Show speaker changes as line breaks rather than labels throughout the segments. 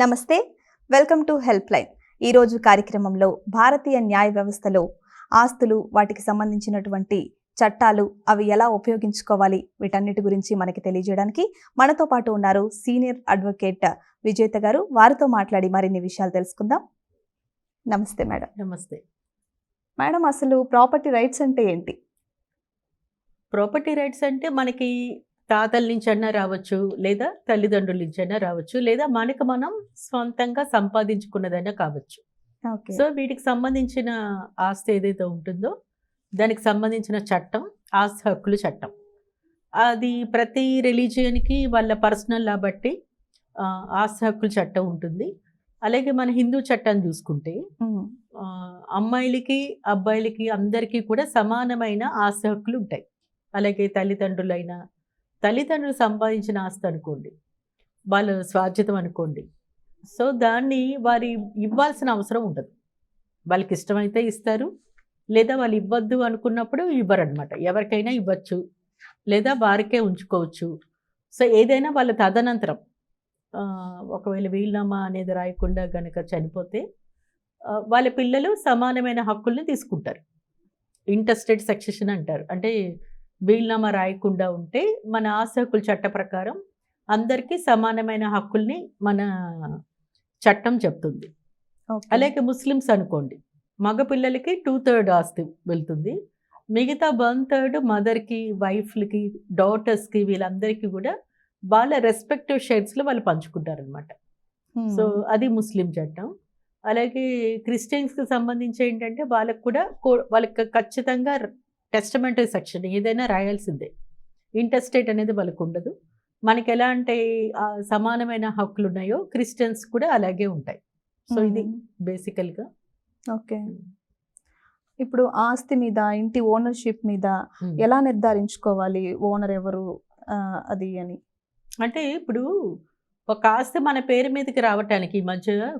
నమస్తే welcome to help line ఈరోజు కార్యక్రమంలో భారతీయ న్యాయ వ్యవస్థలో ఆస్తులు వాటికి సంబంధించినటువంటి చట్టాలు అవి ఎలా ఉపయోగించుకోవాలి వీటన్నిటి గురించి మనకి తెలియజేయడానికి మనతో పాటు ఉన్నారు సీనియర్ అడ్వకేట్ విజేత గారు. వారితో మాట్లాడి మరిన్ని విషయాలు తెలుసుకుందాం. నమస్తే మేడం.
నమస్తే.
మేడం అసలు ప్రాపర్టీ రైట్స్ అంటే ఏంటి?
ప్రాపర్టీ రైట్స్ అంటే మనకి తాతల నుంచి అన్నా రావచ్చు లేదా తల్లిదండ్రుల నుంచి అన్నా రావచ్చు లేదా మనకు మనం సొంతంగా సంపాదించుకున్నదైనా కావచ్చు. సో వీటికి సంబంధించిన ఆస్తి ఏదైతే ఉంటుందో దానికి సంబంధించిన చట్టం ఆస్తి హక్కుల చట్టం. అది ప్రతి రిలీజియన్కి వాళ్ళ పర్సనల్ లా బట్టి ఆ, ఆస్తి హక్కుల చట్టం ఉంటుంది. అలాగే మన హిందూ చట్టాన్ని చూసుకుంటే అమ్మాయిలకి అబ్బాయిలకి అందరికీ కూడా సమానమైన ఆస్తి హక్కులు ఉంటాయి. అలాగే తల్లిదండ్రులైనా తల్లిదండ్రులు సంపాదించిన ఆస్తి అనుకోండి వాళ్ళ స్వార్జితం అనుకోండి. సో దాన్ని వారి ఇవ్వాల్సిన అవసరం ఉండదు. వాళ్ళకి ఇష్టమైతే ఇస్తారు లేదా వాళ్ళు ఇవ్వద్దు అనుకున్నప్పుడు ఇవ్వరు అనమాట ఎవరికైనా ఇవ్వచ్చు లేదా వారికే ఉంచుకోవచ్చు. సో ఏదైనా వాళ్ళ తదనంతరం ఒకవేళ వీలునామా అనేది రాయకుండా కనుక చనిపోతే వాళ్ళ పిల్లలు సమానమైన హక్కుల్ని తీసుకుంటారు. ఇంట్రెస్టెడ్ సక్సెషన్ అంటారు. అంటే వీలునామా రాయకుండా ఉంటే మన ఆస్తి హక్కుల చట్ట ప్రకారం అందరికీ సమానమైన హక్కుల్ని మన చట్టం చెప్తుంది. అలాగే ముస్లిమ్స్ అనుకోండి మగ పిల్లలకి టూ థర్డ్ ఆస్తి వెళ్తుంది. మిగతా వన్ థర్డ్ మదర్కి వైఫ్లకి డాటర్స్కి వీళ్ళందరికీ కూడా వాళ్ళ రెస్పెక్టివ్ షేడ్స్లో వాళ్ళు పంచుకుంటారనమాట
ఉమ్,
సో అది ముస్లిం చట్టం. అలాగే క్రిస్టియన్స్కి సంబంధించి ఏంటంటే వాళ్ళకు కూడా వాళ్ళకి ఖచ్చితంగా టెస్టమెంటరీ సెక్షన్ ఏదైనా రాయాల్సిందే. ఇంటర్స్టేట్ అనేది వాళ్ళకు ఉండదు. మనకి ఎలా అంటే ఆ సమానమైన హక్కులు ఉన్నాయో క్రిస్టియన్స్ కూడా అలాగే ఉంటాయి. సో ఇది బేసికల్గా.
ఓకే. ఇప్పుడు ఆస్తి మీద ఇంటి ఓనర్షిప్ మీద ఎలా నిర్ధారించుకోవాలి? ఓనర్ ఎవరు? అది అని.
అంటే ఇప్పుడు ఒక ఆస్తి మన పేరు మీదకి రావటానికి ఈ మధ్య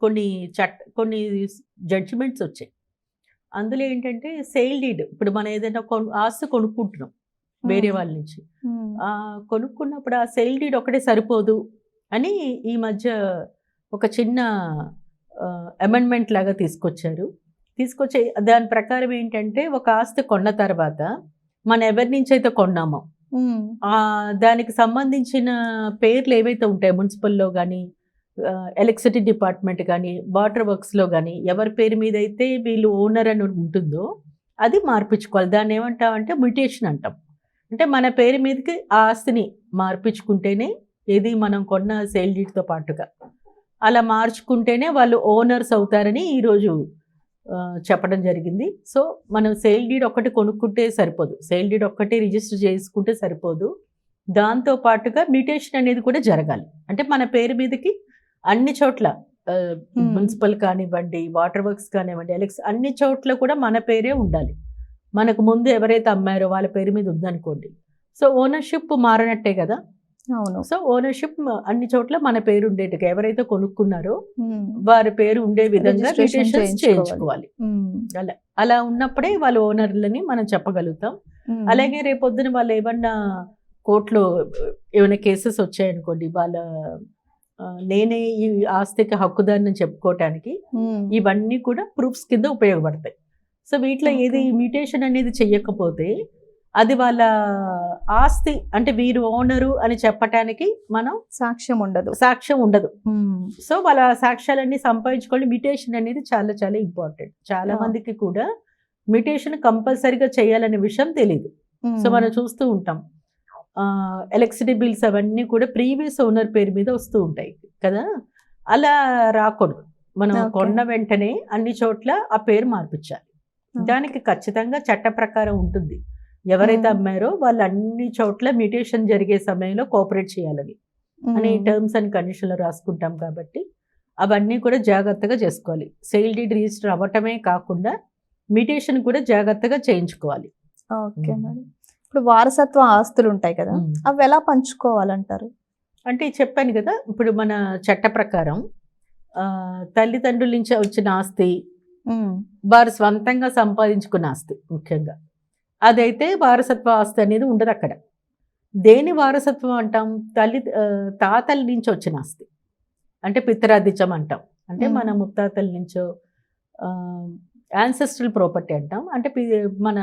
కొన్ని చట్ కొన్ని జడ్జిమెంట్స్ వచ్చాయి. అందులో ఏంటంటే సేల్ డీడ్ ఇప్పుడు మనం ఏదైనా కొను ఆస్తి కొనుక్కుంటున్నాం వేరే వాళ్ళ నుంచి. కొనుక్కున్నప్పుడు ఆ సేల్ డీడ్ ఒకటే సరిపోదు అని ఈ మధ్య ఒక చిన్న అమెండ్మెంట్ లాగా తీసుకొచ్చారు. తీసుకొచ్చే దాని ప్రకారం ఏంటంటే ఒక ఆస్తి కొన్న తర్వాత మనం ఎవరి నుంచి అయితే కొన్నామో దానికి సంబంధించిన పేర్లు ఏవైతే ఉంటాయో మున్సిపల్లో కానీ ఎలక్ట్రిసిటీ డిపార్ట్మెంట్ కానీ వాటర్ వర్క్స్లో కానీ ఎవరి పేరు మీద అయితే వీళ్ళు ఓనర్ అని ఉంటుందో అది మార్పించుకోవాలి. దాన్ని ఏమంటామంటే మ్యూటేషన్ అంటాం. అంటే మన పేరు మీదకి ఆ ఆస్తిని మార్పించుకుంటేనే ఏది మనం కొన్న సేల్ డీట్తో పాటుగా. అలా మార్చుకుంటేనే వాళ్ళు ఓనర్స్ అవుతారని ఈరోజు చెప్పడం జరిగింది. సో మనం సేల్ డీడ్ ఒక్కటి కొనుక్కుంటే సరిపోదు. సేల్ డీడ్ ఒక్కటే రిజిస్టర్ చేసుకుంటే సరిపోదు. దాంతో పాటుగా మ్యూటేషన్ అనేది కూడా జరగాలి. అంటే మన పేరు మీదకి అన్ని చోట్ల. మున్సిపల్ కానివ్వండి వాటర్ వర్క్స్ కానివ్వండి ఎలక్స్ అన్ని చోట్ల కూడా మన పేరే ఉండాలి. మనకు ముందు ఎవరైతే అమ్మారో వాళ్ళ పేరు మీద ఉందనుకోండి. సో ఓనర్షిప్ మారనట్టే కదా?
అవును.
సో ఓనర్షిప్ అన్ని చోట్ల మన పేరు ఉండేట్టుగా ఎవరైతే కొనుక్కున్నారో వారి పేరు ఉండే విధంగా రిజిస్ట్రేషన్
చేయించుకోవాలి. ఉమ్,
అలా ఉన్నప్పుడే వాళ్ళ ఓనర్లని మనం చెప్పగలుగుతాం. అలాగే రేపొద్దున వాళ్ళు ఏమన్నా కోర్టులో ఏమైనా కేసెస్ వచ్చాయనుకోండి వాళ్ళ నేనే ఈ ఆస్తికి హక్కుదారిని చెప్పుకోవటానికి ఇవన్నీ కూడా ప్రూఫ్స్ కింద ఉపయోగపడతాయి. సో వీటిలో ఏది. మ్యూటేషన్ అనేది చెయ్యకపోతే అది వాళ్ళ ఆస్తి అంటే వీరు ఓనరు అని చెప్పటానికి మనం
సాక్ష్యం ఉండదు.
సాక్ష్యం ఉండదు. సో వాళ్ళ సాక్ష్యాలన్నీ సంపాదించుకోవాలి మ్యూటేషన్ అనేది చాలా చాలా ఇంపార్టెంట్. చాలా. మందికి కూడా మ్యూటేషన్ కంపల్సరీగా చేయాలనే విషయం తెలియదు సో మనం చూస్తూ ఉంటాం. ఎలక్ట్రిసిటీ బిల్స్ అవన్నీ కూడా ప్రీవియస్ ఓనర్ పేరు మీద వస్తూ ఉంటాయి కదా? అలా రాకూడదు. మనం. కొన్న వెంటనే అన్ని చోట్ల ఆ పేరు మార్పించాలి. దానికి ఖచ్చితంగా చట్ట ప్రకారం ఉంటుంది. ఎవరైతే. అమ్మారో వాళ్ళు అన్ని చోట్ల మ్యూటేషన్ జరిగే సమయంలో కోఆపరేట్ చేయాలని. అని టర్మ్స్ అండ్ కండిషన్లో రాసుకుంటాం కాబట్టి అవన్నీ కూడా జాగ్రత్తగా చేసుకోవాలి. సేల్ డీడ్ రిజిస్టర్ అవ్వటమే కాకుండా మ్యూటేషన్ కూడా జాగ్రత్తగా చేయించుకోవాలి.
ఓకే. మేడం. ఇప్పుడు వారసత్వ ఆస్తులు ఉంటాయి కదా. అవి ఎలా పంచుకోవాలంటారు?
అంటే చెప్పాను కదా ఇప్పుడు మన చట్ట ప్రకారం తల్లిదండ్రుల నుంచి వచ్చిన ఆస్తి వారు స్వంతంగా సంపాదించుకున్న ఆస్తి ముఖ్యంగా. అదైతే వారసత్వ ఆస్తి అనేది ఉండదు అక్కడ. దేని వారసత్వం అంటాం? తల్లి తాతల నుంచి వచ్చిన ఆస్తి. అంటే పిత్తరాదిత్యం అంటాం. అంటే. మన ముత్తాతల నుంచో యాన్సెస్ట్రల్ ప్రాపర్టీ అంటాం. అంటే మన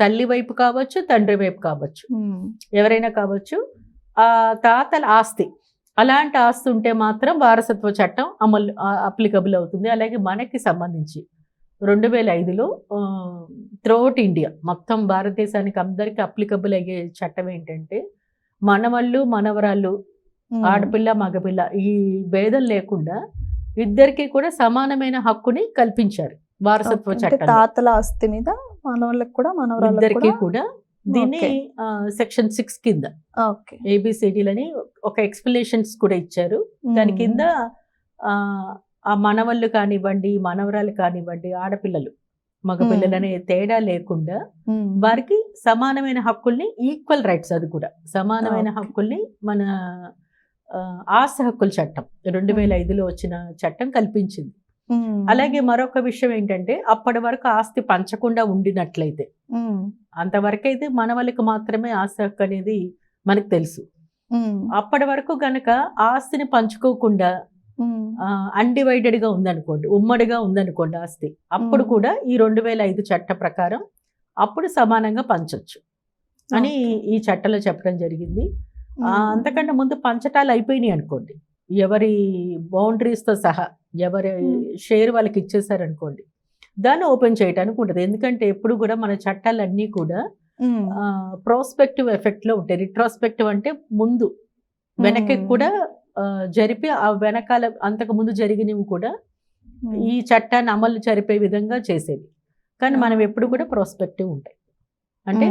తల్లి వైపు కావచ్చు తండ్రి వైపు కావచ్చు. ఎవరైనా కావచ్చు ఆ తాతల ఆస్తి. అలాంటి ఆస్తి ఉంటే మాత్రం వారసత్వ చట్టం అమలు అప్లికబుల్ అవుతుంది. అలాగే మనకి సంబంధించి రెండు వేల ఐదులో త్రూఅవుట్ ఇండియా మొత్తం భారతదేశానికి అందరికీ అప్లికబుల్ అయ్యే చట్టం ఏంటంటే మనవళ్ళు మనవరాళ్ళు. ఆడపిల్ల మగపిల్ల ఈ భేదం లేకుండా ఇద్దరికి కూడా సమానమైన హక్కుని కల్పించారు వారసత్వ చట్టం
తాతల ఆస్తి మీద మనవాళ్ళకి కూడా మనవరాళ్ళకి కూడా.
దీన్ని సెక్షన్ సిక్స్ కింద. ఏబిసిడీలని ఒక ఎక్స్ప్లెనేషన్స్ కూడా ఇచ్చారు. దాని కింద ఆ, మనవళ్ళు కానివ్వండి మనవరాలు కానివ్వండి ఆడపిల్లలు మగపిల్లలు అనే తేడా లేకుండా వారికి సమానమైన హక్కుల్ని ఈక్వల్ రైట్స్ అది కూడా. సమానమైన. హక్కుల్ని మన ఆస్తి హక్కుల చట్టం. రెండు వేల ఐదులో వచ్చిన చట్టం కల్పించింది. అలాగే మరొక విషయం ఏంటంటే అప్పటి వరకు ఆస్తి పంచకుండా ఉండినట్లయితే. అంతవరకైతే మన వాళ్ళకి మాత్రమే ఆస్తి హక్కు అనేది మనకు తెలుసు. అప్పటి వరకు గనక ఆస్తిని పంచుకోకుండా అన్డివైడెడ్గా ఉందనుకోండి ఉమ్మడిగా ఉందనుకోండి ఆస్తి అప్పుడు. కూడా ఈ రెండు వేల ఐదు చట్ట ప్రకారం అప్పుడు సమానంగా పంచొచ్చు అని ఈ చట్టంలో చెప్పడం జరిగింది. అంతకంటే ముందు పంచటాలు అయిపోయినాయి అనుకోండి ఎవరి boundaries తో సహా. ఎవరి. షేర్ వాళ్ళకి ఇచ్చేసారనుకోండి దాన్ని ఓపెన్ చేయడానికి ఉంటుంది. ఎందుకంటే ఎప్పుడు కూడా మన చట్టాలన్నీ కూడా ప్రోస్పెక్టివ్ ఎఫెక్ట్లో ఉంటాయి. రిట్రోస్పెక్టివ్ అంటే ముందు వెనక్కి. కూడా జరిపి ఆ వెనకాల అంతకు ముందు జరిగినవి కూడా ఈ చట్టాన్ని అమలు జరిపే విధంగా చేసేది కానీ మనం. ఎప్పుడు కూడా ప్రోస్పెక్టివ్ ఉంటాయి. అంటే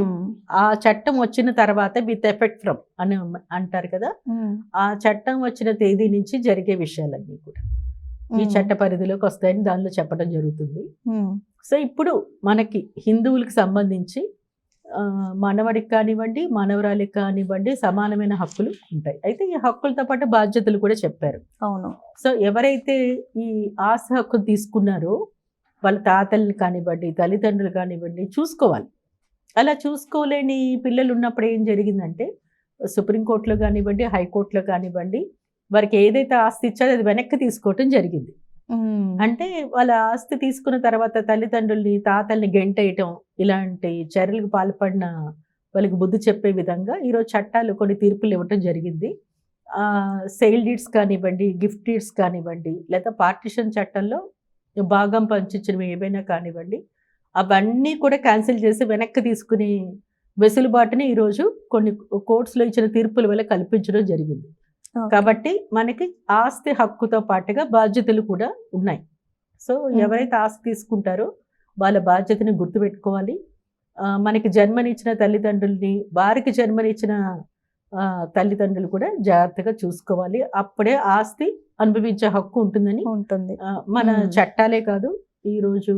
ఆ చట్టం వచ్చిన తర్వాత విత్ ఎఫెక్ట్ ఫ్రమ్ అని అంటారు కదా ఆ చట్టం వచ్చిన తేదీ నుంచి జరిగే విషయాలన్నీ కూడా. ఈ చట్ట పరిధిలోకి వస్తాయని దానిలో చెప్పడం జరుగుతుంది. సో ఇప్పుడు మనకి హిందువులకు సంబంధించి మనవడికి కానివ్వండి మనవరాలికి కానివ్వండి సమానమైన హక్కులు ఉంటాయి. అయితే ఈ హక్కులతో పాటు బాధ్యతలు కూడా చెప్పారు.
అవును.
సో ఎవరైతే ఈ ఆస్తి హక్కును తీసుకున్నారో వాళ్ళ తాతల్ని కానివ్వండి తల్లిదండ్రులు కానివ్వండి చూసుకోవాలి. అలా చూసుకోలేని పిల్లలు ఉన్నప్పుడు ఏం జరిగిందంటే సుప్రీంకోర్టులో కానివ్వండి హైకోర్టులో కానివ్వండి వారికి ఏదైతే ఆస్తి ఇచ్చారో అది వెనక్కి తీసుకోవటం జరిగింది. అంటే వాళ్ళ ఆస్తి తీసుకున్న తర్వాత తల్లిదండ్రుల్ని తాతల్ని గెంటేయటం ఇలాంటి చర్యలకు పాల్పడిన వాళ్ళకి బుద్ధి చెప్పే విధంగా ఈరోజు చట్టాలు కొన్ని తీర్పులు ఇవ్వటం జరిగింది. సేల్ డీడ్స్ కానివ్వండి గిఫ్ట్ డీడ్స్ కానివ్వండి లేదా పార్టిషన్ చట్టంలో భాగం పంచించినవి ఏవైనా కానివ్వండి అవన్నీ కూడా క్యాన్సిల్ చేసి వెనక్కి తీసుకునే వెసులుబాటుని ఈరోజు కొన్ని కోర్ట్స్లో ఇచ్చిన తీర్పుల వల్ల కల్పించడం జరిగింది. కాబట్టి మనకి ఆస్తి హక్కుతో పాటుగా బాధ్యతలు కూడా ఉన్నాయి. సో ఎవరైతే ఆస్తి తీసుకుంటారో వాళ్ళ బాధ్యతని గుర్తుపెట్టుకోవాలి. ఆ, మనకి జన్మనిచ్చిన తల్లిదండ్రుల్ని వారికి జన్మనిచ్చిన ఆ, తల్లిదండ్రులు కూడా జాగ్రత్తగా చూసుకోవాలి. అప్పుడే ఆస్తి అనుభవించే హక్కు ఉంటుందని
ఉంటుంది.
మన. చట్టాలే కాదు ఈరోజు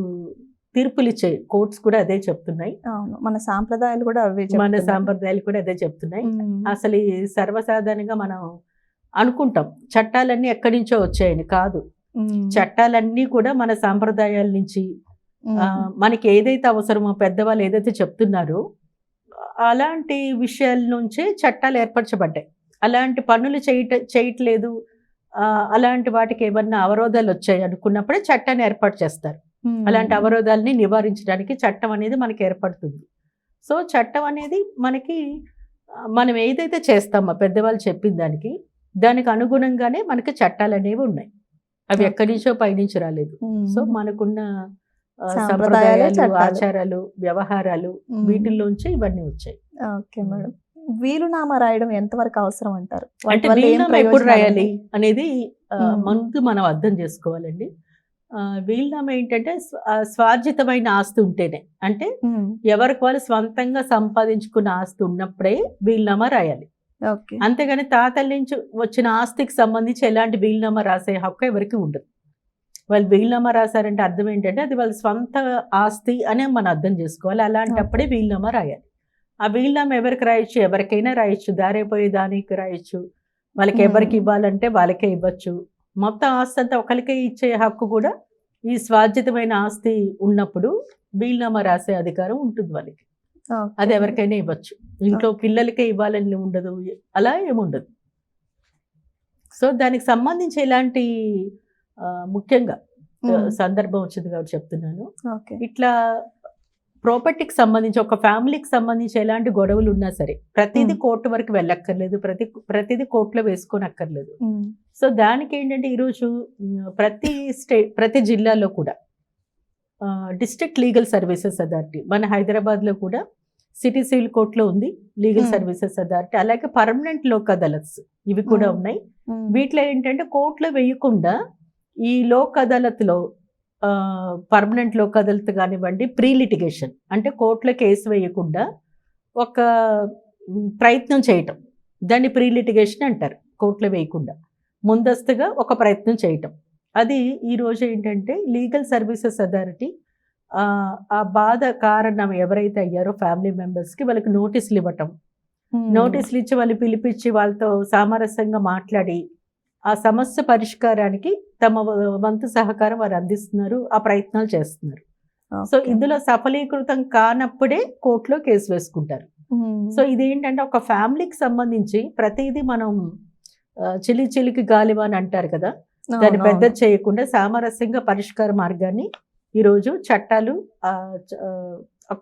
తీర్పులు ఇచ్చే కోర్ట్స్ కూడా అదే చెప్తున్నాయి.
మన సాంప్రదాయాలు కూడా అవే
మన. సాంప్రదాయాలు కూడా అదే చెప్తున్నాయి. అసలు ఈ సర్వసాధారణంగా మనం అనుకుంటాం. చట్టాలన్నీ ఎక్కడి నుంచో వచ్చాయని కాదు. చట్టాలన్నీ కూడా మన సాంప్రదాయాల నుంచి మనకి ఏదైతే అవసరమో పెద్దవాళ్ళు ఏదైతే చెప్తున్నారో అలాంటి విషయాల నుంచే చట్టాలు ఏర్పరచబడ్డాయి. అలాంటి పనులు చేయట చేయట్లేదు అలాంటి వాటికి ఏమన్నా అవరోధాలు వచ్చాయి అనుకున్నప్పుడే చట్టాన్ని ఏర్పాటు చేస్తారు. అలాంటి అవరోధాలని నివారించడానికి చట్టం అనేది మనకి ఏర్పడుతుంది. సో చట్టం అనేది మనకి మనం ఏదైతే చేస్తామో పెద్దవాళ్ళు చెప్పిన దానికి దానికి అనుగుణంగానే మనకి చట్టాలు అనేవి ఉన్నాయి. అవి. ఎక్కడి నుంచో పైనుంచి రాలేదు. సో మనకున్న
సాంప్రదాయాలు.
ఆచారాలు వ్యవహారాలు వీటిల్లోంచి ఇవన్నీ వచ్చాయి.
Okay madam. వీలునామా రాయడం ఎంతవరకు అవసరం అంటారు?
అంటే వీలునామా ఎప్పుడు రాయాలి? అనేది. ముందు మనం అర్థం చేసుకోవాలండి. వీలునామా ఏంటంటే స్వార్జితమైన ఆస్తి ఉంటేనే. అంటే ఎవరికి వాళ్ళు స్వంతంగా సంపాదించుకున్న ఆస్తి ఉన్నప్పుడే వీలునామా రాయాలి. అంతేగాని తాతల నుంచి వచ్చిన ఆస్తికి సంబంధించి ఎలాంటి వీలునామా రాసే హక్కు ఎవరికి ఉండదు. వాళ్ళు వీలునామా రాశారంటే అర్థం ఏంటంటే అది వాళ్ళ స్వంత ఆస్తి అనే మనం అర్థం చేసుకోవాలి. అలాంటప్పుడే వీలునామా రాయాలి. ఆ వీలునామా ఎవరికి రాయొచ్చు? ఎవరికైనా రాయొచ్చు. దారైపోయే దానికి రాయొచ్చు. వాళ్ళకి. ఎవరికి ఇవ్వాలంటే వాళ్ళకే ఇవ్వచ్చు. మొత్తం ఆస్తి అంతా ఒకరికే ఇచ్చే హక్కు కూడా ఈ స్వాధ్యతమైన ఆస్తి ఉన్నప్పుడు వీలునామా రాసే అధికారం ఉంటుంది వాళ్ళకి. అది ఎవరికైనా ఇవ్వచ్చు. ఇంట్లో పిల్లలకే ఇవ్వాలని ఉండదు. అలా ఏముండదు. సో దానికి సంబంధించి ఎలాంటి ముఖ్యంగా సందర్భం వచ్చింది కాబట్టి చెప్తున్నాను. ఇట్లా ప్రాపర్టీకి సంబంధించి ఒక ఫ్యామిలీకి సంబంధించి ఎలాంటి గొడవలు ఉన్నా సరే ప్రతిదీ. కోర్టు వరకు వెళ్ళక్కర్లేదు. ప్రతి ప్రతిదీ కోర్టులో వేసుకొని అక్కర్లేదు
ఉమ్,
సో దానికి ఏంటంటే ఈరోజు ప్రతి స్టేట్ ప్రతి జిల్లాలో కూడా డిస్ట్రిక్ట్ లీగల్ సర్వీసెస్ అథారిటీ మన హైదరాబాద్లో కూడా సిటీ సివిల్ కోర్టులో ఉంది లీగల్. సర్వీసెస్ అథారిటీ అలాగే పర్మనెంట్ లోక్ అదాలత్స్ ఇవి కూడా. ఉన్నాయి. వీటిలో ఏంటంటే కోర్టులో వేయకుండా ఈ లోక్ అదాలత్లో పర్మనెంట్ లోక్ అదాలత్ కానివ్వండి ప్రీ లిటిగేషన్ అంటే కోర్టులో కేసు వేయకుండా ఒక ప్రయత్నం చేయటం. దాన్ని ప్రీ లిటిగేషన్ అంటారు కోర్టులో వేయకుండా. ముందస్తుగా ఒక ప్రయత్నం చేయటం. అది ఈరోజు ఏంటంటే లీగల్ సర్వీసెస్ అథారిటీ ఆ బాధ కారణం ఎవరైతే అయ్యారో ఫ్యామిలీ మెంబర్స్కి వాళ్ళకి నోటీసులు ఇవ్వటం. నోటీసులు ఇచ్చి వాళ్ళు పిలిపించి వాళ్ళతో సామరస్యంగా మాట్లాడి ఆ సమస్య పరిష్కారానికి తమ వంతు సహకారం వారు అందిస్తున్నారు ఆ ప్రయత్నాలు చేస్తున్నారు. సో. ఇందులో సఫలీకృతం కానప్పుడే కోర్టులో కేసు వేసుకుంటారు. సో ఇదేంటంటే ఒక ఫ్యామిలీకి సంబంధించి ప్రతిదీ మనం చిలి చిలికి గాలివా అని అంటారు కదా? దాన్ని పెద్ద. చేయకుండా సామరస్యంగా పరిష్కార మార్గాన్ని ఈరోజు చట్టాలు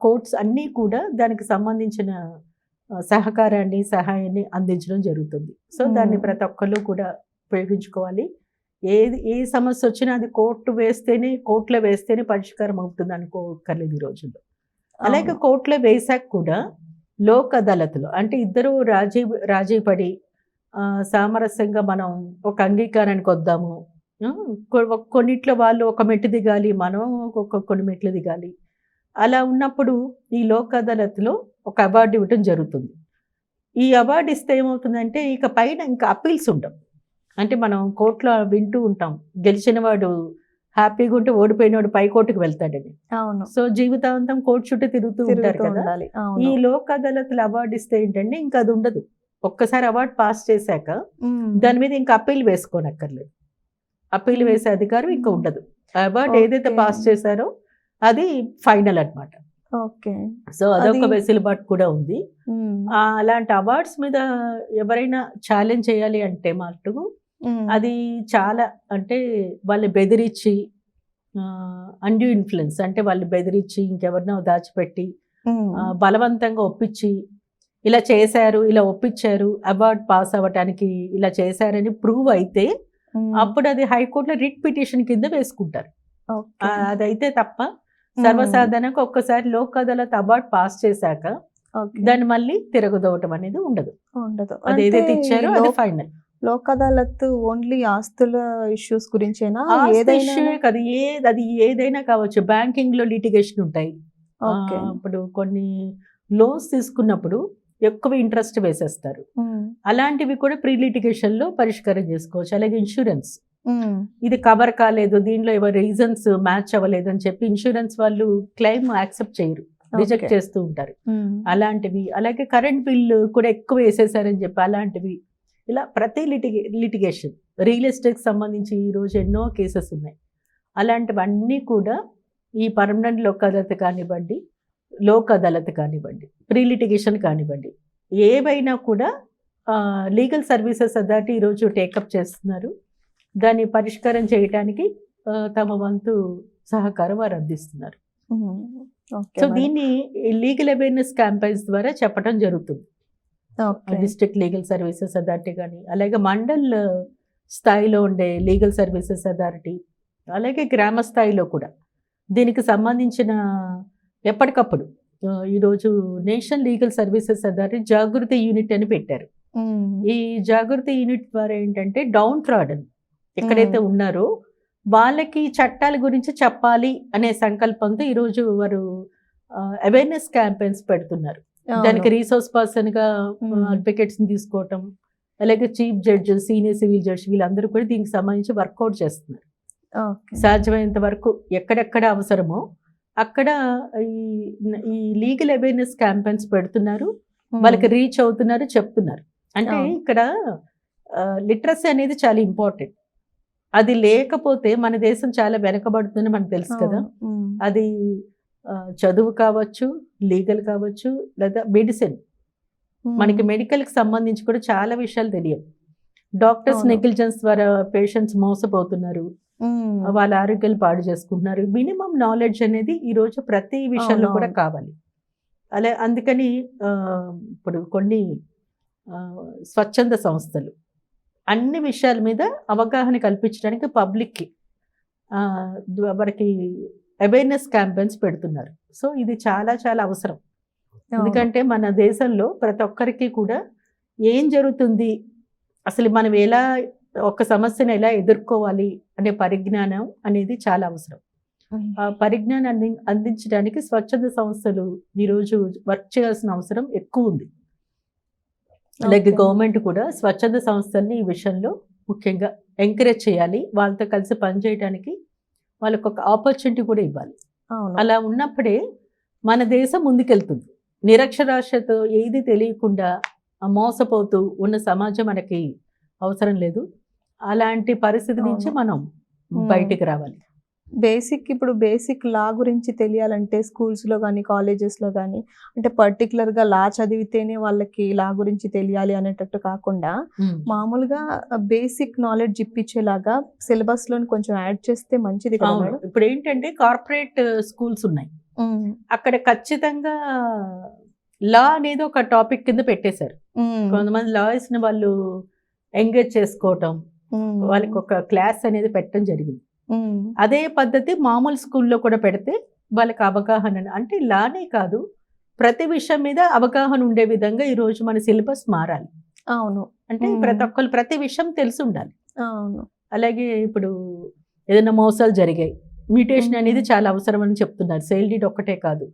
కోర్ట్స్ అన్నీ కూడా దానికి సంబంధించిన సహకారాన్ని సహాయాన్ని అందించడం జరుగుతుంది సో దాన్ని. ప్రతి ఒక్కళ్ళు కూడా ఉపయోగించుకోవాలి ఏది ఏ సమస్య వచ్చినా అది కోర్టు వేస్తేనే కోర్టులో వేస్తేనే పరిష్కారం అవుతుంది అనుకోకర్లేదు ఈ రోజుల్లో అలాగే. కోర్టులో వేశాక కూడా లోక్ అదాలత్లో అంటే ఇద్దరు రాజీ రాజీ పడి సామరస్యంగా మనం ఒక అంగీకారానికి వద్దాము కొన్నిట్లో వాళ్ళు ఒక మెట్టు దిగాలి మనం ఒక కొన్ని మెట్లు దిగాలి. అలా ఉన్నప్పుడు ఈ లోక్ అదాలత్లో ఒక అవార్డు ఇవ్వటం జరుగుతుంది. ఈ అవార్డు ఇస్తే ఏమవుతుందంటే ఇక పైన ఇంకా అప్పీల్స్ ఉండవు. అంటే మనం కోర్టులో వింటూ ఉంటాం గెలిచిన వాడు హ్యాపీగా ఉంటే ఓడిపోయినవాడు పై కోర్టుకు వెళ్తాడని.
అవును.
సో జీవితాంతం కోర్టు చుట్టూ తిరుగుతూ ఉంటారు కదా. ఈ లోక్ అదాలత్లు అవార్డు ఇస్తే ఏంటంటే ఇంకా అది ఉండదు. ఒక్కసారి అవార్డు పాస్ చేశాక దాని మీద ఇంకా అప్పీల్ వేసుకోనక్కర్లేదు. అప్పీల్ వేసే అధికారం ఇంకా ఉండదు. అవార్డు ఏదైతే. పాస్ చేశారో అది ఫైనల్ అన్నమాట.
ఓకే.
సో అదొక
అది-
వెసులుబాటు కూడా ఉంది. అలాంటి అవార్డ్స్ మీద ఎవరైనా ఛాలెంజ్ చేయాలి అంటే మటుకు అది చాలా అంటే వాళ్ళు బెదిరించి అండ్యూ ఇన్ఫ్లుయెన్స్ అంటే వాళ్ళు బెదిరించి ఇంకెవరినో దాచిపెట్టి బలవంతంగా ఒప్పించి ఇలా చేశారు ఇలా ఒప్పించారు అవార్డ్ పాస్ అవ్వటానికి ఇలా చేశారని ప్రూవ్ అయితే అప్పుడు అది హైకోర్టులో రిట్ పిటిషన్ కింద వేసుకుంటారు. అదైతే తప్ప సర్వసాధారణంగా ఒక్కసారి లోక్ అదాలత్ అవార్డ్ పాస్ చేశాక. దాన్ని మళ్ళీ తిరగదవటం అనేది ఉండదు.
ఉండదు.
అది ఏదైతే ఇచ్చారో అది ఫైనల్
లోక్ అదాలత్ ఓన్లీ ఆస్తుల ఇష్యూస్ గురించేనా? ఏదైనా
అది ఏ అది ఏదైనా కావచ్చు. బ్యాంకింగ్లో లిటిగేషన్ ఉంటాయి. ఇప్పుడు కొన్ని లోన్స్ తీసుకున్నప్పుడు ఎక్కువ ఇంట్రెస్ట్ వేసేస్తారు. అలాంటివి కూడా ప్రీ లిటిగేషన్లో పరిష్కారం చేసుకోవచ్చు. అలాగే ఇన్సూరెన్స్ ఇది కవర్ కాలేదు దీనిలో ఏవో రీజన్స్ మ్యాచ్ అవ్వలేదు అని చెప్పి ఇన్సూరెన్స్ వాళ్ళు క్లెయిమ్ యాక్సెప్ట్ చేయరు. రిజెక్ట్. చేస్తూ ఉంటారు. అలాంటివి. అలాగే కరెంట్ బిల్లు కూడా ఎక్కువ వేసేసారని చెప్పి అలాంటివి. ఇలా ప్రతి లిటిగే లిటిగేషన్ రియల్ ఎస్టేట్కి సంబంధించి ఈరోజు ఎన్నో కేసెస్ ఉన్నాయి. అలాంటివన్నీ కూడా ఈ పర్మనెంట్ లోక్ అదాలత్ కానివ్వండి లోక్ అదాలత్ కానివ్వండి ప్రీ లిటిగేషన్ కానివ్వండి ఏవైనా కూడా లీగల్ సర్వీసెస్ అథారిటీ ఈరోజు టేకప్ చేస్తున్నారు. దాన్ని పరిష్కారం చేయటానికి తమ వంతు సహకారం వారు అందిస్తున్నారు. సో. దీన్ని లీగల్ అవేర్నెస్ క్యాంపెయిన్స్ ద్వారా చెప్పడం జరుగుతుంది. డిస్ట్రిక్ట్ లీగల్ సర్వీసెస్ అథారిటీ కానీ అలాగే మండల్ స్థాయిలో ఉండే లీగల్ సర్వీసెస్ అథారిటీ అలాగే గ్రామ స్థాయిలో కూడా. దీనికి సంబంధించిన ఎప్పటికప్పుడు ఈరోజు national legal services authority Jagruti unit అని పెట్టారు ఈ జాగృతి యూనిట్ ద్వారా ఏంటంటే డౌన్ ట్రాడన్ ఎక్కడైతే ఉన్నారో వాళ్ళకి చట్టాల గురించి చెప్పాలి అనే సంకల్పంతో ఈరోజు వారు అవేర్నెస్ క్యాంపెయిన్స్ పెడుతున్నారు. దానికి రీసోర్స్
పర్సన్గా.
అడ్వకేట్స్ తీసుకోవటం అలాగే chief judge senior civil judge వీళ్ళందరూ కూడా దీనికి సంబంధించి వర్కౌట్ చేస్తున్నారు. సాధ్యమైనంత వరకు ఎక్కడెక్కడ అవసరమో అక్కడ ఈ ఈ లీగల్ అవేర్నెస్ క్యాంపెయిన్స్ పెడుతున్నారు. వాళ్ళకి రీచ్ అవుతున్నారు చెప్తున్నారు. అంటే. ఇక్కడ లిటరసీ అనేది చాలా ఇంపార్టెంట్. అది లేకపోతే మన దేశం చాలా వెనకబడుతుందని మనకు తెలుసు కదా. అది చదువు కావచ్చు లీగల్ కావచ్చు లేదా మెడిసిన్. మనకి మెడికల్కి సంబంధించి కూడా చాలా విషయాలు తెలియవు. డాక్టర్స్. నెగ్లిజెన్స్ ద్వారా పేషెంట్స్ మోసపోతున్నారు. వాళ్ళ ఆరోగ్యాలు పాడు చేసుకుంటున్నారు. మినిమం నాలెడ్జ్ అనేది ఈ రోజు ప్రతి విషయంలో కూడా. కావాలి. అలా అందుకని ఇప్పుడు కొన్ని స్వచ్ఛంద సంస్థలు అన్ని విషయాల మీద అవగాహన కల్పించడానికి పబ్లిక్కి మనకి అవేర్నెస్ క్యాంపెయిన్స్ పెడుతున్నారు. సో ఇది చాలా చాలా అవసరం. ఎందుకంటే మన దేశంలో ప్రతి ఒక్కరికి కూడా ఏం జరుగుతుంది? అసలు మనం ఎలా ఒక సమస్యను ఎలా ఎదుర్కోవాలి అనే పరిజ్ఞానం అనేది చాలా అవసరం.
ఉమ్.
ఆ పరిజ్ఞానాన్ని అందించడానికి స్వచ్ఛంద సంస్థలు ఈరోజు వర్క్ చేయాల్సిన అవసరం ఎక్కువ ఉంది. అలాగే
ఓకే.
గవర్నమెంట్ కూడా స్వచ్ఛంద సంస్థల్ని ఈ విషయంలో ముఖ్యంగా ఎంకరేజ్ చేయాలి. వాళ్ళతో కలిసి పనిచేయడానికి వాళ్ళకు ఒక ఆపర్చునిటీ కూడా ఇవ్వాలి. అలా ఉన్నప్పుడే మన దేశం ముందుకెళ్తుంది. నిరక్షరాస్యత ఏది తెలియకుండా మోసపోతూ ఉన్న సమాజం మనకి అవసరం లేదు. అలాంటి పరిస్థితి నుంచి. మనం. బయటికి రావాలి.
బేసిక్ ఇప్పుడు బేసిక్ లా గురించి తెలియాలంటే schools లో కానీ లో కానీ అంటే particular గా లా చదివితేనే వాళ్ళకి లా గురించి తెలియాలి అనేటట్టు కాకుండా మామూలుగా బేసిక్ నాలెడ్జ్ ఇప్పించేలాగా సిలబస్లోని కొంచెం యాడ్ చేస్తే మంచిది కదా
ఇప్పుడు ఏంటంటే కార్పొరేట్ స్కూల్స్ ఉన్నాయి. అక్కడ ఖచ్చితంగా లా అనేది ఒక టాపిక్ కింద పెట్టేశారు. కొంతమంది లాయర్స్ని వాళ్ళు ఎంగేజ్ చేసుకోవటం వాళ్ళకి ఒక క్లాస్ అనేది పెట్టడం జరిగింది. అదే పద్ధతి మామూలు స్కూల్లో కూడా పెడితే వాళ్ళకి అవగాహన అంటే లానే కాదు ప్రతి విషయం మీద అవగాహన ఉండే విధంగా ఈ రోజు మన సిలబస్ మారాలి.
అవును.
అంటే. ప్రతి ఒక్కరు ప్రతి విషయం తెలిసి ఉండాలి.
అవును.
అలాగే ఇప్పుడు ఏదైనా మోసాలు జరిగాయి మ్యూటేషన్. అనేది చాలా అవసరం అని చెప్తున్నారు. సేల్ డీడ్ ఒక్కటే కాదు.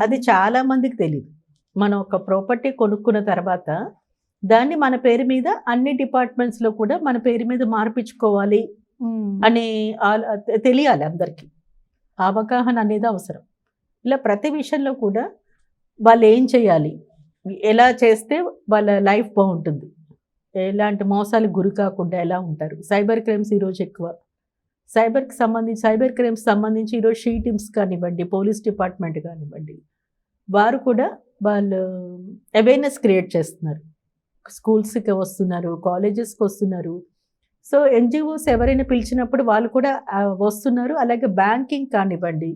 అది చాలా మందికి తెలియదు మనం ఒక ప్రాపర్టీ కొనుక్కున్న తర్వాత దాన్ని మన పేరు మీద అన్ని డిపార్ట్మెంట్స్లో కూడా మన పేరు మీద మార్పించుకోవాలి అని తెలియాలి అందరికీ. అవగాహన అనేది అవసరం. ఇలా ప్రతి విషయంలో కూడా వాళ్ళు ఏం చేయాలి? ఎలా చేస్తే వాళ్ళ లైఫ్ బాగుంటుంది? ఎలాంటి మోసాలకు గురి కాకుండా ఎలా ఉంటారు? సైబర్ క్రైమ్స్ ఈరోజు ఎక్కువ. సైబర్కి సంబంధించి సైబర్ క్రైమ్స్ సంబంధించి ఈరోజు షీ టీమ్స్ కానివ్వండి పోలీస్ డిపార్ట్మెంట్ కానివ్వండి వారు కూడా వాళ్ళు అవేర్నెస్ క్రియేట్ చేస్తున్నారు. స్కూల్స్కి వస్తున్నారు కాలేజెస్కి వస్తున్నారు. సో ఎన్జిఓస్ ఎవరైనా పిలిచినప్పుడు వాళ్ళు కూడా వస్తున్నారు. అలాగే బ్యాంకింగ్ కానివ్వండి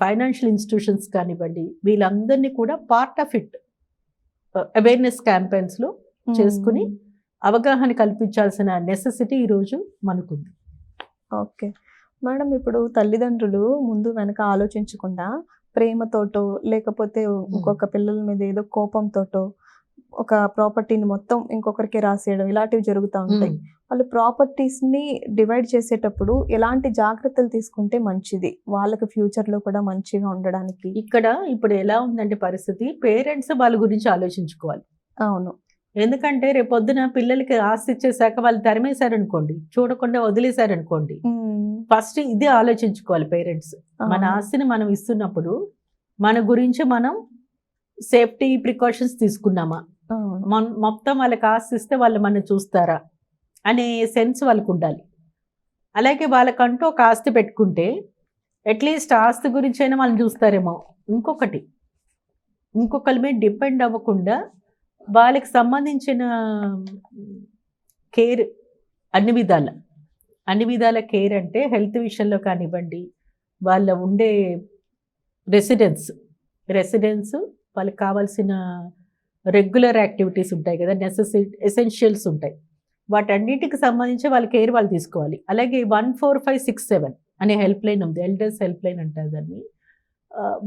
ఫైనాన్షియల్ ఇన్స్టిట్యూషన్స్ కానివ్వండి వీళ్ళందరినీ కూడా పార్ట్ ఆఫ్ ఇట్ అవేర్నెస్ క్యాంపెయిన్స్లో చేసుకుని అవగాహన కల్పించాల్సిన నెసెసిటీ ఈరోజు మనకుంది.
ఓకే. మేడం ఇప్పుడు తల్లిదండ్రులు ముందు వెనక ఆలోచించకుండా ప్రేమతోటో లేకపోతే ఇంకొక పిల్లల మీద ఏదో కోపంతోటో ఒక ప్రాపర్టీని మొత్తం ఇంకొకరికి రాసేయడం ఇలాంటివి జరుగుతూ ఉంటాయి. వాళ్ళు ప్రాపర్టీస్ని డివైడ్ చేసేటప్పుడు ఎలాంటి జాగ్రత్తలు తీసుకుంటే మంచిది? వాళ్ళకి ఫ్యూచర్లో కూడా మంచిగా ఉండడానికి.
ఇక్కడ ఇప్పుడు ఎలా ఉందంటే పరిస్థితి పేరెంట్స్ వాళ్ళ గురించి ఆలోచించుకోవాలి.
అవును.
ఎందుకంటే రేపు పొద్దున పిల్లలకి ఆస్తి ఇచ్చేసాక వాళ్ళు తరిమేశారనుకోండి చూడకుండా వదిలేశారనుకోండి ఫస్ట్ ఇది ఆలోచించుకోవాలి పేరెంట్స్. మన. ఆస్తిని మనం ఇస్తున్నప్పుడు మన గురించి మనం సేఫ్టీ ప్రికాషన్స్ తీసుకున్నామా. మన మొత్తం వాళ్ళకి ఆస్తి ఇస్తే వాళ్ళు మనం చూస్తారా? అనే సెన్స్ వాళ్ళకు ఉండాలి. అలాగే వాళ్ళకంటూ ఒక ఆస్తి పెట్టుకుంటే అట్లీస్ట్ ఆస్తి గురించి అయినా వాళ్ళని చూస్తారేమో. ఇంకొకటి ఇంకొకరి మీద డిపెండ్ అవ్వకుండా వాళ్ళకి సంబంధించిన కేర్ అన్ని విధాల. అన్ని విధాల కేర్ అంటే హెల్త్ విషయంలో కానివ్వండి వాళ్ళ ఉండే రెసిడెన్స్ రెసిడెన్స్ వాళ్ళకి కావాల్సిన రెగ్యులర్ యాక్టివిటీస్ ఉంటాయి కదా నెసెసి ఎసెన్షియల్స్ ఉంటాయి. వాటన్నిటికి సంబంధించి వాళ్ళ కేర్ వాళ్ళు తీసుకోవాలి. అలాగే one four five six seven అనే హెల్ప్ లైన్ ఉంది ఎల్డర్స్ హెల్ప్ లైన్ అంటారు దాన్ని.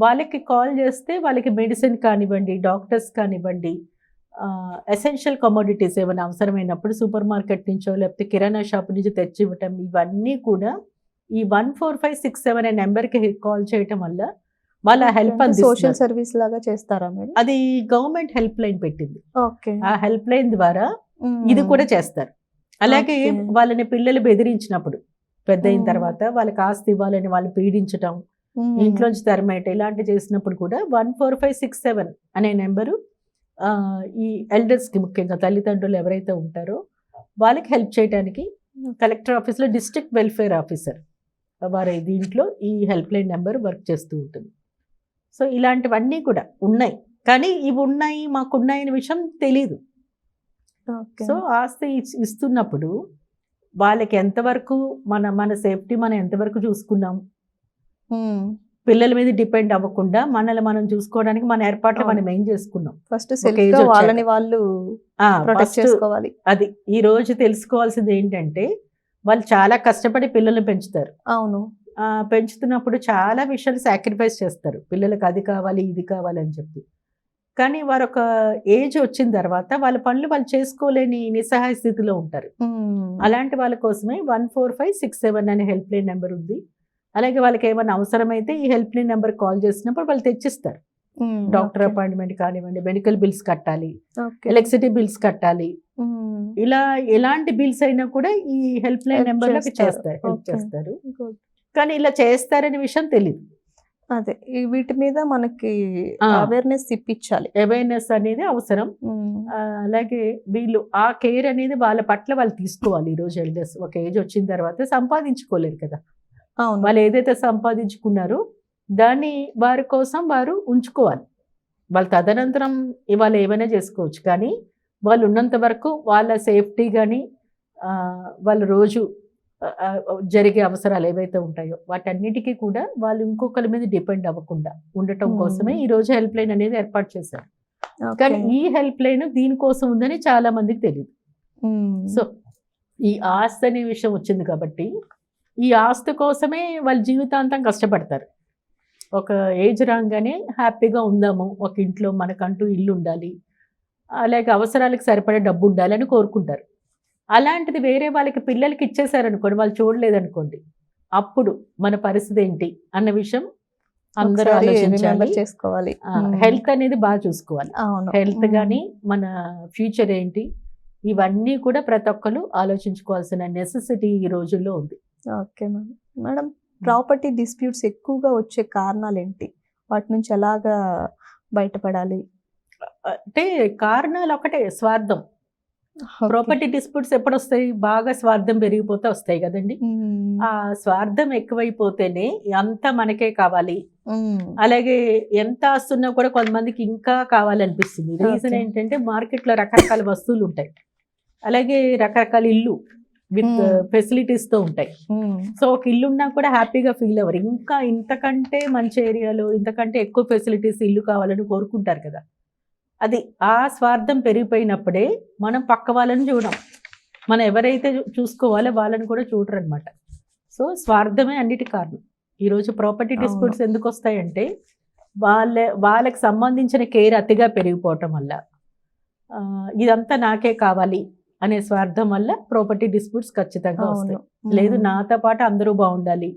వాళ్ళకి కాల్ చేస్తే వాళ్ళకి మెడిసిన్ కానివ్వండి డాక్టర్స్ కానివ్వండి ఎసెన్షియల్ కమోడిటీస్ ఏమైనా అవసరమైనప్పుడు సూపర్ మార్కెట్ నుంచో లేకపోతే కిరాణా షాప్ నుంచి తెచ్చి ఇవ్వటం ఇవన్నీ కూడా ఈ one four five six seven అనే నెంబర్కి కాల్ చేయటం వల్ల వాళ్ళ హెల్ప్
సోషల్ సర్వీస్ లాగా చేస్తారా మేడం
అది గవర్నమెంట్ హెల్ప్ లైన్ పెట్టింది.
ఓకే
ఆ హెల్ప్ లైన్ ద్వారా ఇది కూడా చేస్తారు. అలాగే. వాళ్ళని పిల్లలు బెదిరించినప్పుడు పెద్ద అయిన
Hmm.
తర్వాత వాళ్ళకి ఆస్తి ఇవ్వాలని వాళ్ళు పీడించటం
ఉమ్,
ఇంట్లోంచి తరమేట ఇలాంటి చేసినప్పుడు కూడా one four five six seven అనే నెంబరు ఈ ఎల్డర్స్కి ముఖ్యంగా తల్లిదండ్రులు ఎవరైతే ఉంటారో వాళ్ళకి హెల్ప్ చేయడానికి కలెక్టర్ ఆఫీస్లో డిస్ట్రిక్ట్ వెల్ఫేర్ ఆఫీసర్ వారి దీంట్లో ఈ హెల్ప్ లైన్ నెంబర్ వర్క్ చేస్తూ ఉంటుంది. సో ఇలాంటివన్నీ కూడా ఉన్నాయి. కానీ ఇవి ఉన్నాయి మాకు ఉన్నాయి అనే విషయం తెలియదు
ఓకే.
సో ఆస్తి ఇస్తున్నప్పుడు వాళ్ళకి ఎంతవరకు మన మన సేఫ్టీ మనం ఎంతవరకు చూసుకున్నాం? పిల్లల మీద డిపెండ్ అవ్వకుండా మనల్ని మనం చూసుకోవడానికి మన ఏర్పాట్లు మనం ఏం చేసుకున్నాం?
ఫస్ట్. వాళ్ళని వాళ్ళు ప్రొటెక్ట్ చేసుకోవాలి.
అది ఈ రోజు తెలుసుకోవాల్సింది ఏంటంటే వాళ్ళు చాలా కష్టపడి పిల్లల్ని పెంచుతారు.
అవును.
పెంచుతున్నప్పుడు చాలా విషయాలు సాక్రిఫైస్ చేస్తారు పిల్లలకు అది కావాలి ఇది కావాలి అని చెప్పి కానీ వారు ఒక ఏజ్ వచ్చిన తర్వాత వాళ్ళ పనులు వాళ్ళు చేసుకోలేని నిస్సహాయ స్థితిలో ఉంటారు. అలాంటి వాళ్ళ కోసమే one four five six seven అనే హెల్ప్ లైన్ నెంబర్ ఉంది అలాగే వాళ్ళకి ఏమైనా అవసరమైతే ఈ హెల్ప్ లైన్ నెంబర్ కాల్ చేసినప్పుడు వాళ్ళు తెచ్చిస్తారు. డాక్టర్. అపాయింట్మెంట్ కానివ్వండి మెడికల్ బిల్స్ కట్టాలి. ఎలక్ట్రిసిటీ బిల్స్ కట్టాలి. ఇలా ఎలాంటి బిల్స్ అయినా కూడా ఈ హెల్ప్ లైన్ నెంబర్
చేస్తారు.
చేస్తారు హెల్ప్. చేస్తారు. కానీ ఇలా చేస్తారనే విషయం తెలియదు
అదే వీటి మీద మనకి. అవేర్నెస్ ఇప్పించాలి.
అవేర్నెస్ అనేది అవసరం. అలాగే వీళ్ళు ఆ కేర్ అనేది వాళ్ళ పట్ల వాళ్ళు తీసుకోవాలి ఈ రోజు ఎల్డర్స్ ఒక ఏజ్ వచ్చిన తర్వాత సంపాదించుకోలేరు కదా.
అవును.
వాళ్ళు ఏదైతే సంపాదించుకున్నారో దాన్ని వారి కోసం వారు ఉంచుకోవాలి. వాళ్ళు తదనంతరం ఇవాళ ఏమైనా చేసుకోవచ్చు. కానీ వాళ్ళు ఉన్నంత వరకు వాళ్ళ సేఫ్టీ కానీ వాళ్ళ రోజు జరిగే అవసరాలు ఏవైతే ఉంటాయో వాటన్నిటికీ కూడా వాళ్ళు ఇంకొకరి మీద డిపెండ్ అవ్వకుండా ఉండటం. కోసమే ఈ రోజు హెల్ప్ లైన్ అనేది ఏర్పాటు చేశారు. కానీ ఈ హెల్ప్ లైన్ దీనికోసం ఉందని చాలా మందికి తెలియదు. సో ఈ ఆస్తి అనే విషయం వచ్చింది కాబట్టి ఈ ఆస్తి కోసమే వాళ్ళ జీవితాంతం కష్టపడతారు ఒక ఏజ్ రాగానే హ్యాపీగా ఉందాము ఒక ఇంట్లో మనకంటూ ఇల్లు ఉండాలి అలాగే అవసరాలకు సరిపడే డబ్బు ఉండాలి అని కోరుకుంటారు అలాంటిది వేరే వాళ్ళకి పిల్లలకి ఇచ్చేసారనుకోండి వాళ్ళు చూడలేదనుకోండి అప్పుడు మన పరిస్థితి ఏంటి అన్న విషయం అందరూ ఆలోచించాలి.
చేసుకోవాలి.
హెల్త్ అనేది బాగా చూసుకోవాలి. హెల్త్. కానీ మన ఫ్యూచర్ ఏంటి ఇవన్నీ కూడా ప్రతి ఒక్కరు ఆలోచించుకోవాల్సిన నెసెసిటీ ఈ రోజుల్లో ఉంది.
Okay madam madam property disputes ఎక్కువగా వచ్చే కారణాలు ఏంటి? వాటి నుంచి ఎలాగా బయటపడాలి?
అంటే కారణాలు ఒకటే స్వార్థం. ప్రాపర్టీ డిస్ప్యూట్స్ ఎప్పుడు వస్తాయి బాగా స్వార్థం పెరిగిపోతే వస్తాయి కదండి. ఆ స్వార్థం ఎక్కువైపోతేనే అంతా మనకే కావాలి. అలాగే ఎంత ఆస్తున్నా కూడా కొంతమందికి ఇంకా కావాలనిపిస్తుంది రీజన్. ఏంటంటే మార్కెట్లో రకరకాల వస్తువులు ఉంటాయి అలాగే రకరకాల ఇల్లు విత్. ఫెసిలిటీస్తో ఉంటాయి. సో ఒక ఇల్లు ఉన్నా కూడా హ్యాపీగా ఫీల్ అవ్వరు ఇంకా ఇంతకంటే మంచి ఏరియాలో ఇంతకంటే ఎక్కువ ఫెసిలిటీస్ ఇల్లు కావాలని కోరుకుంటారు కదా అది ఆ స్వార్థం పెరిగిపోయినప్పుడే మనం పక్క వాళ్ళని చూడం. మనం ఎవరైతే చూసుకోవాలో వాళ్ళని కూడా చూడరు అనమాట సో స్వార్థమే అన్నిటి కారణం. ఈరోజు ప్రాపర్టీ. డిస్ప్యూట్స్ ఎందుకు వస్తాయంటే వాళ్ళ వాళ్ళకి సంబంధించిన కేర్ అతిగా పెరిగిపోవటం వల్ల. ఇదంతా నాకే కావాలి అనే స్వార్థం వల్ల ప్రాపర్టీ డిస్ప్యూట్స్ ఖచ్చితంగా వస్తాయి. లేదు నాతో పాటు అందరూ బాగుండాలి.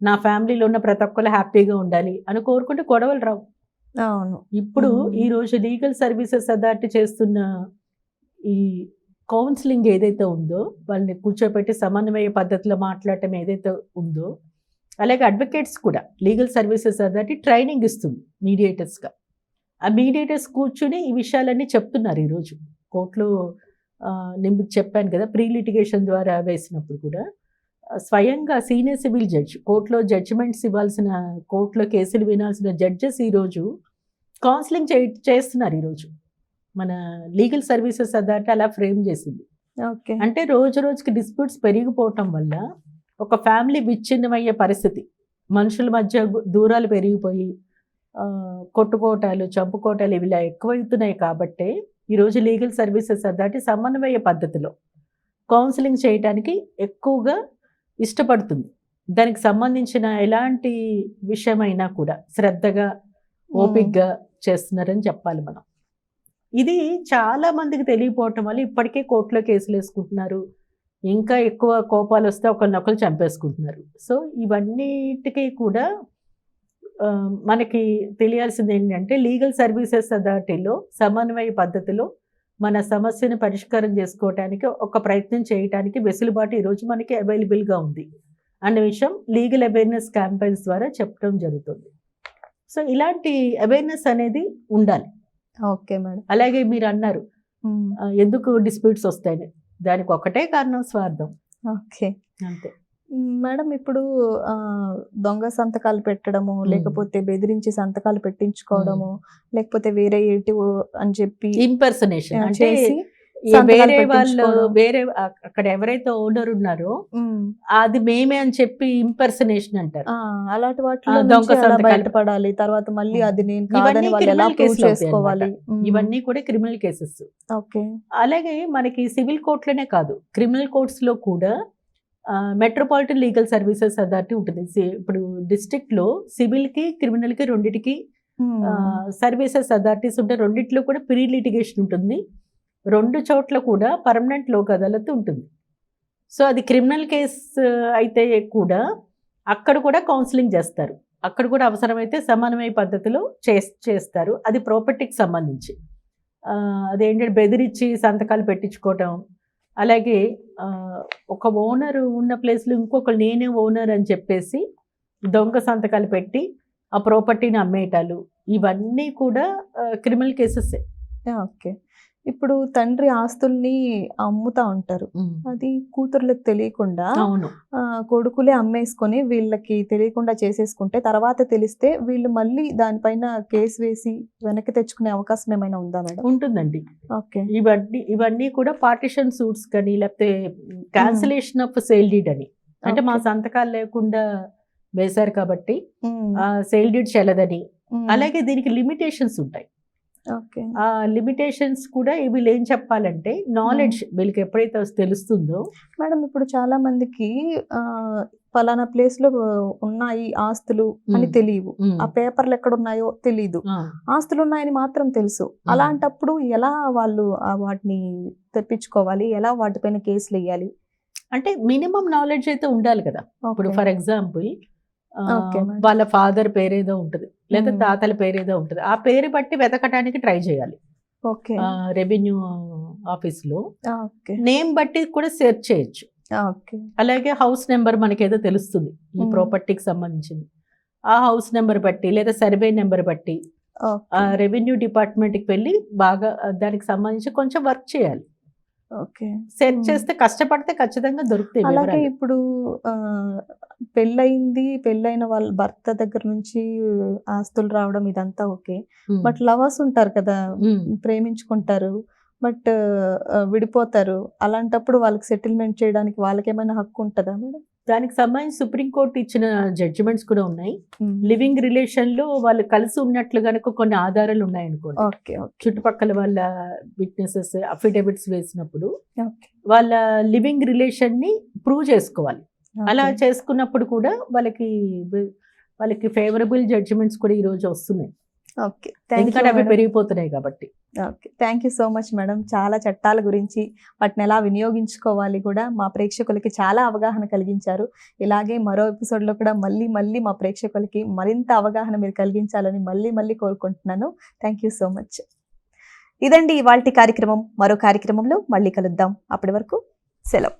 నా ఫ్యామిలీలో ఉన్న ప్రతి ఒక్కరు హ్యాపీగా ఉండాలి అని కోరుకుంటే గొడవలు రావు.
అవును.
ఇప్పుడు. ఈ రోజు లీగల్ సర్వీసెస్ అథారిటీ చేస్తున్న ఈ కౌన్సిలింగ్ ఏదైతే ఉందో వాళ్ళని కూర్చోబెట్టి సమన్వయ పద్ధతిలో మాట్లాడటం ఏదైతే ఉందో అలాగే అడ్వకేట్స్ కూడా లీగల్ సర్వీసెస్ అథారిటీ ట్రైనింగ్ ఇస్తుంది మీడియేటర్స్గా. ఆ మీడియేటర్స్ కూర్చుని ఈ విషయాలన్నీ చెప్తున్నారు ఈరోజు కోర్టులో నేను చెప్పాను కదా ప్రీ లిటిగేషన్ ద్వారా వేసినప్పుడు కూడా. స్వయంగా సీనియర్ సివిల్ జడ్జ్ కోర్టులో జడ్జిమెంట్స్ ఇవ్వాల్సిన కోర్టులో కేసులు వినాల్సిన జడ్జెస్ ఈరోజు కౌన్సిలింగ్ చే చేస్తున్నారు ఈరోజు. మన లీగల్ సర్వీసెస్ అథారిటీ అలా ఫ్రేమ్ చేసింది.
ఓకే.
అంటే రోజు రోజుకి డిస్ప్యూట్స్ పెరిగిపోవటం వల్ల ఒక ఫ్యామిలీ విచ్ఛిన్నమయ్యే పరిస్థితి. మనుషుల మధ్య దూరాలు పెరిగిపోయి కొట్టుకోటాలు చంపుకోటాలు ఇవి ఇలా ఎక్కువవుతున్నాయి కాబట్టే ఈరోజు లీగల్ సర్వీసెస్ అథారిటీ సమన్వయ పద్ధతిలో కౌన్సిలింగ్ చేయడానికి ఎక్కువగా ఇష్టపడుతుంది. దానికి సంబంధించిన ఎలాంటి విషయమైనా కూడా శ్రద్ధగా ఓపిక్గా చేస్తున్నారని చెప్పాలి మనం. ఇది చాలా మందికి తెలియపోవటం వల్ల ఇప్పటికే కోర్టులో కేసులు వేసుకుంటున్నారు. ఇంకా ఎక్కువ కోపాలు వస్తే ఒకరినొకరు చంపేసుకుంటున్నారు. సో ఇవన్నిటికీ కూడా మనకి తెలియాల్సింది ఏంటంటే లీగల్ సర్వీసెస్ అథారిటీలో సమన్వయ పద్ధతిలో మన సమస్యను పరిష్కారం చేసుకోవటానికి ఒక ప్రయత్నం చేయటానికి వెసులుబాటు ఈరోజు మనకి అవైలబుల్గా ఉంది. అన్న విషయం లీగల్ అవేర్నెస్ క్యాంపెయిన్స్ ద్వారా చెప్పడం జరుగుతుంది. సో ఇలాంటి అవేర్నెస్ అనేది ఉండాలి.
Okay madam.
అలాగే మీరు అన్నారు ఎందుకు డిస్ప్యూట్స్ వస్తాయని? దానికి ఒకటే కారణం స్వార్థం.
ఓకే.
అంతే.
మేడం ఇప్పుడు దొంగ సంతకాలు పెట్టడము. లేకపోతే బెదిరించి సంతకాలు పెట్టించుకోవడము లేకపోతే వేరే ఏటి అని చెప్పి
ఇంపర్సనేషన్ అంటే వేరే వాళ్ళు. వేరే అక్కడ ఎవరైతే ఓనర్ ఉన్నారో. అది మేమే అని చెప్పి ఇంపర్సనేషన్ అంటారు
అలాంటి వాటిలో. బయటపడాలి తర్వాత మళ్ళీ. అది నేను కాదని వాళ్ళు ఎలా ప్రూవ్ చేసుకోవాలి.
ఇవన్నీ కూడా క్రిమినల్ కేసెస్
ఓకే
అలాగే మనకి సివిల్ కోర్టులోనే కాదు క్రిమినల్ కోర్ట్స్లో కూడా మెట్రోపాలిటన్ లీగల్ సర్వీసెస్ అథారిటీ ఉంటుంది. సి- ఇప్పుడు డిస్ట్రిక్ట్లో సివిల్కి క్రిమినల్కి రెండిటికి. సర్వీసెస్ అథారిటీస్ ఉంటే రెండిట్లో కూడా ప్రీ లిటిగేషన్ ఉంటుంది. రెండు చోట్ల కూడా పర్మనెంట్ లోక్ అదాలత్ ఉంటుంది. సో అది క్రిమినల్ కేస్ అయితే కూడా అక్కడ కూడా కౌన్సిలింగ్ చేస్తారు. అక్కడ కూడా అవసరమైతే సమన్వయ పద్ధతిలో చేస్- చేస్తారు. అది ప్రాపర్టీకి సంబంధించి. అదేంటంటే బెదిరించి సంతకాలు పెట్టించుకోవటం అలాగే ఒక ఓనర్ ఉన్న ప్లేస్లో ఇంకొకరు నేనే ఓనర్ అని చెప్పేసి దొంగ సంతకాలు పెట్టి ఆ ప్రాపర్టీని అమ్మేయటాలు. ఇవన్నీ కూడా క్రిమినల్ కేసెస్
ఓకే. ఇప్పుడు తండ్రి ఆస్తుల్ని అమ్ముతా ఉంటారు. అది కూతుర్లకు తెలియకుండా కొడుకులే అమ్మేసుకొని వీళ్ళకి తెలియకుండా చేసేసుకుంటే తర్వాత తెలిస్తే వీళ్ళు మళ్ళీ దానిపైన కేసు వేసి వెనక్కి తెచ్చుకునే అవకాశం ఏమైనా ఉందా మేడం?
ఉంటుందండి.
ఓకే.
ఇవన్నీ ఇవన్నీ కూడా పార్టిషన్ సూట్స్ కానీ లేకపోతే క్యాన్సిలేషన్ ఆఫ్ సేల్ డీడ్ అని. అంటే మా. సంతకాలు లేకుండా వేశారు కాబట్టి సేల్ డీడ్ చెల్లదని. అలాగే దీనికి లిమిటేషన్స్ ఉంటాయి. లిమిటేషన్స్ కూడా వీళ్ళు ఏం చెప్పాలంటే నాలెడ్జ్ వీళ్ళకి ఎప్పుడైతే తెలుస్తుందో
మేడం ఇప్పుడు చాలా మందికి ఆ, ఫలానా ప్లేస్లో ఉన్నాయి ఆస్తులు అని. తెలియవు. ఆ పేపర్లు ఎక్కడ ఉన్నాయో తెలియదు
ఆ,
ఆస్తులు ఉన్నాయని మాత్రం తెలుసు. అలాంటప్పుడు ఎలా వాళ్ళు ఆ వాటిని తెప్పించుకోవాలి? ఎలా వాటిపైన కేసులు వేయాలి?
అంటే మినిమం నాలెడ్జ్ అయితే ఉండాలి కదా. ఇప్పుడు. For example. వాళ్ళ ఫాదర్ పేరేదో ఉంటుంది. లేదా. తాతల పేరేదో ఉంటుంది. ఆ పేరు బట్టి వెతకడానికి ట్రై చేయాలి.
ఓకే.
రెవెన్యూ ఆఫీస్లో నేమ్ బట్టి కూడా సెర్చ్ చేయొచ్చు. అలాగే హౌస్ నెంబర్ మనకి ఏదో తెలుస్తుంది ఈ. ప్రాపర్టీకి సంబంధించింది. ఆ హౌస్ నెంబర్ బట్టి లేదా సర్వే నెంబర్ బట్టి రెవెన్యూ డిపార్ట్మెంట్కి వెళ్ళి బాగా దానికి సంబంధించి కొంచెం వర్క్ చేయాలి. సెర్చ్. చేస్తే కష్టపడితే ఖచ్చితంగా దొరుకుతాయి
అలాగే. ఇప్పుడు పెళ్ళయింది పెళ్ళైన వాళ్ళ భర్త దగ్గర నుంచి ఆస్తులు రావడం ఇదంతా ఓకే. బట్ లవర్స్ ఉంటారు కదా. ప్రేమించుకుంటారు బట్ విడిపోతారు అలాంటప్పుడు వాళ్ళకి సెటిల్మెంట్ చేయడానికి వాళ్ళకి ఏమైనా హక్కు ఉంటుందా మేడం
దానికి సంబంధించి సుప్రీంకోర్టు ఇచ్చిన జడ్జిమెంట్స్ కూడా ఉన్నాయి. లివింగ్ రిలేషన్లో వాళ్ళు కలిసి ఉన్నట్లు గనుక కొన్ని ఆధారాలు ఉన్నాయనుకోండి. చుట్టుపక్కల వాళ్ళ విట్నెసెస్ అఫిడవిట్స్ వేసినప్పుడు వాళ్ళ లివింగ్ రిలేషన్ని ప్రూవ్ చేసుకోవాలి. అలా చేసుకున్నప్పుడు కూడా వాళ్ళకి వాళ్ళకి ఫేవరబుల్ జడ్జిమెంట్స్ కూడా ఈ రోజు వస్తున్నాయి. ఎందుకంటే అవి పెరిగిపోతున్నాయి కాబట్టి.
Okay. Thank you so much madam. చాలా చట్టాల గురించి వాటిని ఎలా వినియోగించుకోవాలి కూడా మా ప్రేక్షకులకి చాలా అవగాహన కలిగించారు. ఇలాగే మరో ఎపిసోడ్లో కూడా మళ్ళీ మళ్ళీ మా ప్రేక్షకులకి మరింత అవగాహన మీరు కలిగించాలని మళ్ళీ మళ్ళీ కోరుకుంటున్నాను. Thank you so much. ఇదండి ఇవాళ కార్యక్రమం. మరో కార్యక్రమంలో మళ్ళీ కలుద్దాం. అప్పటి వరకు సెలవు.